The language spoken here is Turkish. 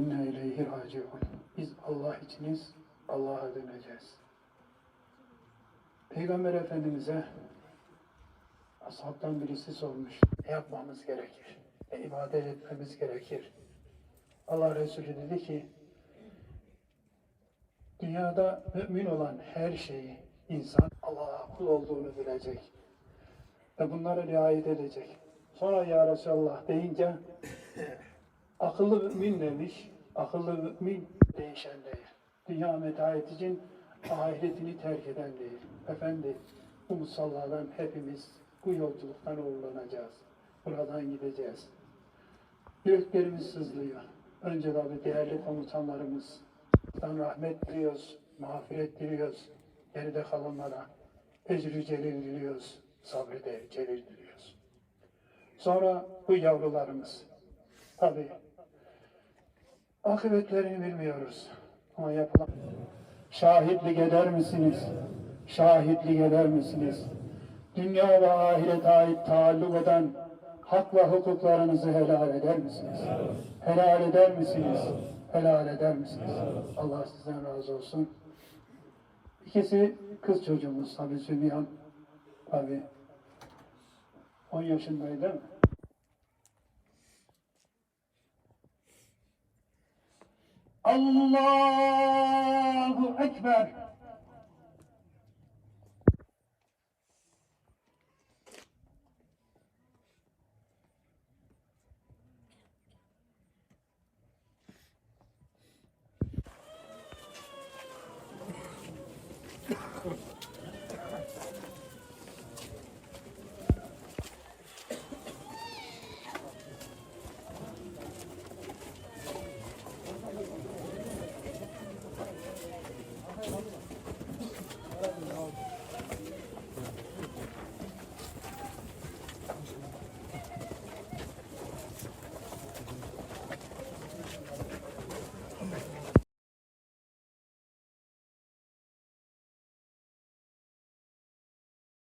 ileyhi raciun. Biz Allah içiniz, Allah'a döneceğiz. Peygamber Efendimiz'e ashabtan birisi sormuş. Ne yapmamız gerekir? Ne ibadet etmemiz gerekir? Allah Resulü dedi ki dünyada mümin olan her şeyi insan Allah'a kul olduğunu bilecek ve bunlara riayet edecek. Sonra ya Resulallah deyince akıllı mümin demiş. Akıllı mümin değişen değil. Dünya metaiyet için ahiretini terk eden değil. Efendi bu musalladan hepimiz bu yolculuktan uğurlanacağız. Buradan gideceğiz. Yüreklerimiz sızlıyor. Önce tabi değerli komutanlarımız. Buradan rahmet diliyoruz, mağfiret diliyoruz. Geride kalanlara ecri celil diliyoruz, sabrede celil diliyoruz. Sonra bu yavrularımız. Tabi akıbetlerini bilmiyoruz. Ama yapılan şahitlik eder misiniz? Şahitlik eder misiniz? Dünya ve ahirete ait taalluk eden hak ve hukuklarınızı helal eder misiniz? Helal eder misiniz? Helal eder misiniz? Allah sizden razı olsun. İkisi kız çocuğumuz tabi Sübyan tabi 10 yaşındaydı değil mi? Allahu Ekber.